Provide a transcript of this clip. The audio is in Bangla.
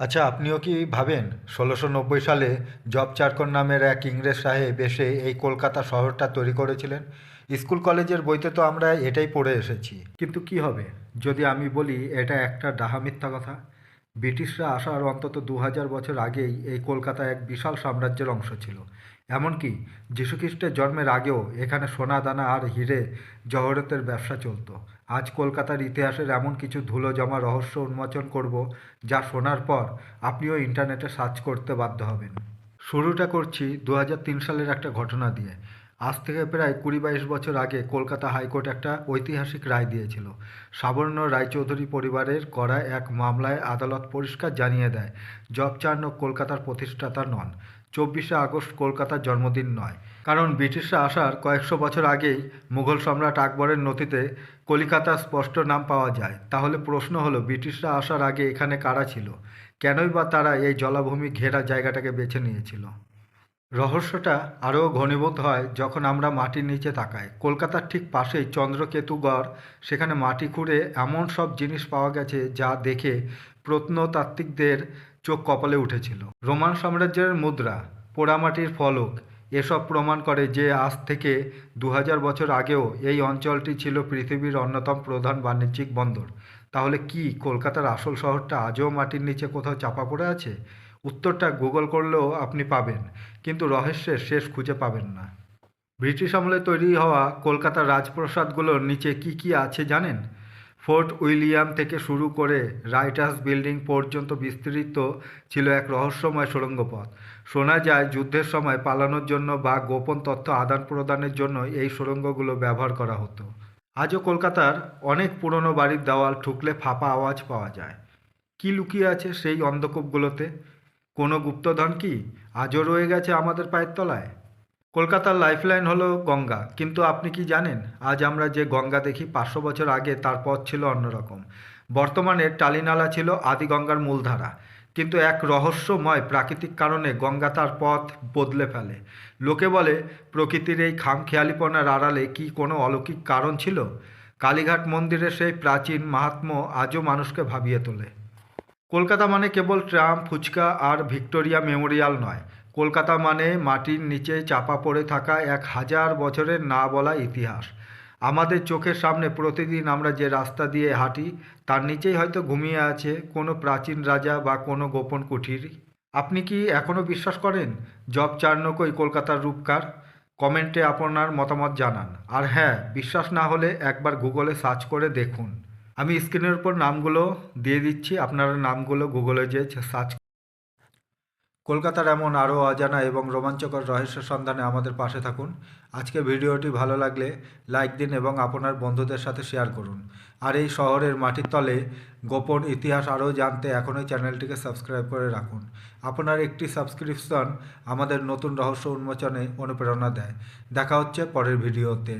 আচ্ছা আপনিও কি ভাবেন ষোলোশো নব্বই সালে জব চারকন নামের এক ইংরেজ সাহেব এসে এই কলকাতা শহরটা তৈরি করেছিলেন? স্কুল কলেজের বইতে তো আমরা এটাই পড়ে এসেছি। কিন্তু কি হবে? যদি আমি বলি এটা একটা ডাহা মিথ্যা কথা। ব্রিটিশরা আসার অন্তত দু হাজার বছর আগেই এই কলকাতা এক বিশাল সাম্রাজ্যের অংশ ছিল। এমনকি যীশুখ্রিস্টের জন্মের আগেও এখানে সোনা, দানা আর হিরে জহরতের ব্যবসা চলতো। আজ কলকাতার ইতিহাসের এমন কিছু ধুলো জমা রহস্য উন্মোচন করব যা শোনার পর আপনিও ইন্টারনেটে সার্চ করতে বাধ্য হবেন। শুরুটা করছি দু হাজার তিন সালের একটা ঘটনা দিয়ে। আজ থেকে প্রায় কুড়ি বাইশ বছর আগে কলকাতা হাইকোর্ট একটা ঐতিহাসিক রায় দিয়েছিল। সাবর্ণ রায়চৌধুরী পরিবারের করা এক মামলায় আদালত পরিষ্কার জানিয়ে দেয়, জব চার্নক কলকাতার প্রতিষ্ঠাতা নন। চব্বিশে আগস্ট কলকাতার জন্মদিন নয়। কারণ ব্রিটিশরা আসার কয়েকশো বছর আগেই মুঘল সম্রাট আকবরের নথিতে কলিকাতার স্পষ্ট নাম পাওয়া যায়। তাহলে প্রশ্ন হলো, ব্রিটিশরা আসার আগে এখানে কারা ছিল? কেনই বা তারা এই জলাভূমি ঘেরা জায়গাটাকে বেছে নিয়েছিল? রহস্যটা আরও ঘনীভূত হয় যখন আমরা মাটির নিচে তাকাই। কলকাতার ঠিক পাশেই চন্দ্রকেতুগড়, সেখানে মাটি খুঁড়ে এমন সব জিনিস পাওয়া গেছে যা দেখে প্রত্নতাত্ত্বিকদের চোখ কপালে উঠেছিল। রোমান সাম্রাজ্যের মুদ্রা, পোড়ামাটির ফলক, এসব প্রমাণ করে যে আজ থেকে দু হাজার বছর আগেও এই অঞ্চলটি ছিল পৃথিবীর অন্যতম প্রধান বাণিজ্যিক বন্দর। তাহলে কি কলকাতার আসল শহরটা আজও মাটির নিচে কোথাও চাপা পড়ে আছে? উত্তরটা গুগল করলেও আপনি পাবেন, কিন্তু রহস্যের শেষ খুঁজে পাবেন না। ব্রিটিশ আমলে তৈরি হওয়া কলকাতার রাজপ্রাসাদগুলোর নিচে কি কি আছে জানেন? ফোর্ট উইলিয়াম থেকে শুরু করে রাইটার্স বিল্ডিং পর্যন্ত বিস্তৃত ছিল এক রহস্যময় সুড়ঙ্গ পথ শোনা যায়, যুদ্ধের সময় পালানোর জন্য বা গোপন তথ্য আদান প্রদানের জন্য এই সুড়ঙ্গগুলো ব্যবহার করা হতো। আজও কলকাতার অনেক পুরনো বাড়ির দেওয়াল ঠুকলে ফাঁপা আওয়াজ পাওয়া যায়। কি লুকিয়ে আছে সেই অন্ধকূপগুলোতে? কোনো গুপ্তধন কি? আজও রয়ে গেছে আমাদের পায়ের তলায়? কলকাতার লাইফলাইন হলো গঙ্গা। কিন্তু আপনি কি জানেন, আজ আমরা যে গঙ্গা দেখি পাঁচশো বছর আগে, তার পথ ছিল অন্যরকম। বর্তমানে টালিনালা ছিল আদি গঙ্গার মূলধারা। কিন্তু এক রহস্যময় প্রাকৃতিক কারণে গঙ্গা তার পথ বদলে ফেলে। লোকে বলে, প্রকৃতির এই খামখেয়ালিপনার আড়ালে কি কোনো অলৌকিক কারণ ছিল? কালীঘাট মন্দিরের সেই প্রাচীন মাহাত্ম্য আজও মানুষকে ভাবিয়ে তোলে। কলকাতা মানে কেবল ট্রাম, ফুচকা আর ভিক্টোরিয়া মেমোরিয়াল নয় কলকাতা মানে মাটির নিচে চাপা পড়ে থাকা এক হাজার বছরের না বলা ইতিহাস। আমাদের চোখের সামনে প্রতিদিন আমরা যে রাস্তা দিয়ে হাঁটি, তার নিচেই হয়তো ঘুমিয়ে আছে কোনো প্রাচীন রাজা বা কোনো গোপন কুঠির। আপনি কি এখনও বিশ্বাস করেন জব চার্নকই কলকাতার রূপকার? কমেন্টে আপনার মতামত জানান। আর হ্যাঁ বিশ্বাস না হলে একবার গুগলে সার্চ করে দেখুন। আমি স্ক্রিনের উপর নামগুলো দিয়ে দিচ্ছি, আপনারা নামগুলো গুগলে যে সার্চ কলকাতার এমন আরও অজানা এবং রোমাঞ্চকর রহস্যের সন্ধানে আমাদের পাশে থাকুন। আজকে ভিডিওটি ভালো লাগলে লাইক দিন এবং আপনার বন্ধুদের সাথে শেয়ার করুন। আর এই শহরের মাটির তলে গোপন ইতিহাস আরও জানতে এখনই চ্যানেলটিকে সাবস্ক্রাইব করে রাখুন। আপনার একটি সাবস্ক্রিপশন আমাদের নতুন রহস্য উন্মোচনে অনুপ্রেরণা দেয়। দেখা হচ্ছে পরের ভিডিওতে।